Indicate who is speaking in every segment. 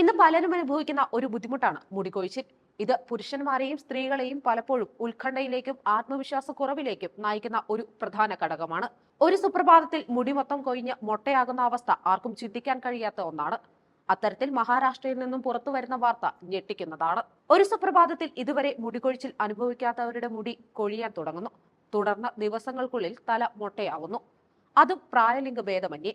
Speaker 1: ഇന്ന് പലരും അനുഭവിക്കുന്ന ഒരു ബുദ്ധിമുട്ടാണ് മുടികൊഴിച്ചിൽ. ഇത് പുരുഷന്മാരെയും സ്ത്രീകളെയും പലപ്പോഴും ഉത്കണ്ഠയിലേക്കും ആത്മവിശ്വാസ കുറവിലേക്കും നയിക്കുന്ന ഒരു പ്രധാന ഘടകമാണ്. ഒരു സുപ്രഭാതത്തിൽ മുടി മൊത്തം കൊഴിഞ്ഞ് മൊട്ടയാകുന്ന അവസ്ഥ ആർക്കും ചിന്തിക്കാൻ കഴിയാത്ത ഒന്നാണ്. അത്തരത്തിൽ മഹാരാഷ്ട്രയിൽ നിന്നും പുറത്തു വരുന്ന വാർത്ത ഞെട്ടിക്കുന്നതാണ്. ഒരു സുപ്രഭാതത്തിൽ ഇതുവരെ മുടികൊഴിച്ചിൽ അനുഭവിക്കാത്തവരുടെ മുടി കൊഴിയാൻ തുടങ്ങുന്നു. തുടർന്ന് ദിവസങ്ങൾക്കുള്ളിൽ തല മൊട്ടയാവുന്നു. അതും പ്രായലിംഗ ഭേദമന്യേ.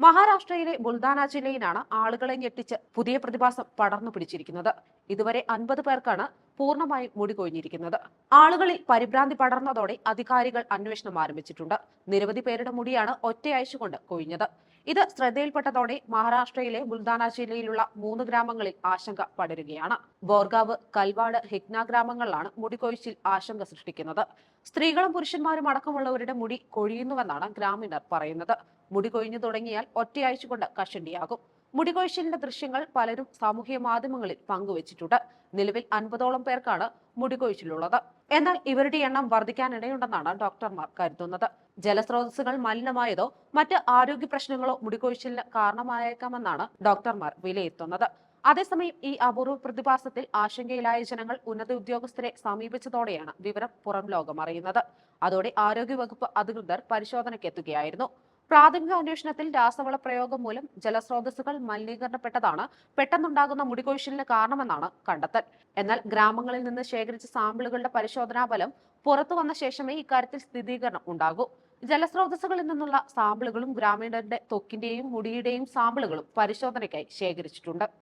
Speaker 1: മഹാരാഷ്ട്രയിലെ ബുൾദാന ജില്ലയിലാണ് ആളുകളെ ഞെട്ടിച്ച് പുതിയ പ്രതിഭാസം പടർന്നു പിടിച്ചിരിക്കുന്നത്. ഇതുവരെ അൻപത് പേർക്കാണ് പൂർണമായും മുടികൊഴിഞ്ഞിരിക്കുന്നത്. ആളുകളിൽ പരിഭ്രാന്തി പടർന്നതോടെ അധികാരികൾ അന്വേഷണം ആരംഭിച്ചിട്ടുണ്ട്. നിരവധി പേരുടെ മുടിയാണ് ഒറ്റയാഴ്ച കൊണ്ട് കൊഴിഞ്ഞത്. ഇത് ശ്രദ്ധയിൽപ്പെട്ടതോടെ മഹാരാഷ്ട്രയിലെ ബുൾദാന ജില്ലയിലുള്ള മൂന്ന് ഗ്രാമങ്ങളിൽ ആശങ്ക പടരുകയാണ്. ബോർഗാവ് കൽവാട് ഹിഗ്ന ഗ്രാമങ്ങളിലാണ് മുടികൊഴിച്ചിൽ ആശങ്ക സൃഷ്ടിക്കുന്നത്. സ്ത്രീകളും പുരുഷന്മാരും അടക്കമുള്ളവരുടെ മുടി കൊഴിയുന്നുവെന്നാണ് ഗ്രാമീണർ പറയുന്നത്. മുടി കൊഴിഞ്ഞു തുടങ്ങിയാൽ ഒറ്റയാഴ്ച കൊണ്ട് കഷണ്ടിയാകും. മുടികൊഴിച്ചിലിന്റെ ദൃശ്യങ്ങൾ പലരും സാമൂഹ്യ മാധ്യമങ്ങളിൽ പങ്കുവച്ചിട്ടുണ്ട്. നിലവിൽ അൻപതോളം പേർക്കാണ് മുടികൊഴിച്ചിലുള്ളത്. എന്നാൽ ഇവരുടെ എണ്ണം വർദ്ധിക്കാനിടയുണ്ടെന്നാണ് ഡോക്ടർമാർ കരുതുന്നത്. ജലസ്രോതസ്സുകൾ മലിനമായതോ മറ്റ് ആരോഗ്യ പ്രശ്നങ്ങളോ മുടികൊഴിച്ചിലിന് കാരണമായേക്കാമെന്നാണ് ഡോക്ടർമാർ വിലയിരുത്തുന്നത്. അതേസമയം ഈ അപൂർവ പ്രതിഭാസത്തിൽ ആശങ്കയിലായ ജനങ്ങൾ ഉന്നത ഉദ്യോഗസ്ഥരെ സമീപിച്ചതോടെയാണ് വിവരം പുറം ലോകം അറിയുന്നത്. അതോടെ ആരോഗ്യവകുപ്പ് അധികൃതർ പരിശോധനയ്ക്ക് എത്തുകയായിരുന്നു പ്രാഥമിക അന്വേഷണത്തിൽ രാസവള പ്രയോഗം മൂലം ജലസ്രോതസ്സുകൾ മലിനീകരണപ്പെട്ടതാണ് പെട്ടെന്നുണ്ടാകുന്ന മുടികൊഴിച്ചിലിന് കാരണമെന്നാണ് കണ്ടെത്തൽ. എന്നാൽ ഗ്രാമങ്ങളിൽ നിന്ന് ശേഖരിച്ച സാമ്പിളുകളുടെ പരിശോധനാ ഫലം പുറത്തു വന്ന ശേഷമേ ഇക്കാര്യത്തിൽ സ്ഥിരീകരണം ഉണ്ടാകൂ. ജലസ്രോതസ്സുകളിൽ നിന്നുള്ള സാമ്പിളുകളും ഗ്രാമീണരുടെ തൊക്കിന്റെയും മുടിയുടെയും സാമ്പിളുകളും പരിശോധനയ്ക്കായി ശേഖരിച്ചിട്ടുണ്ട്.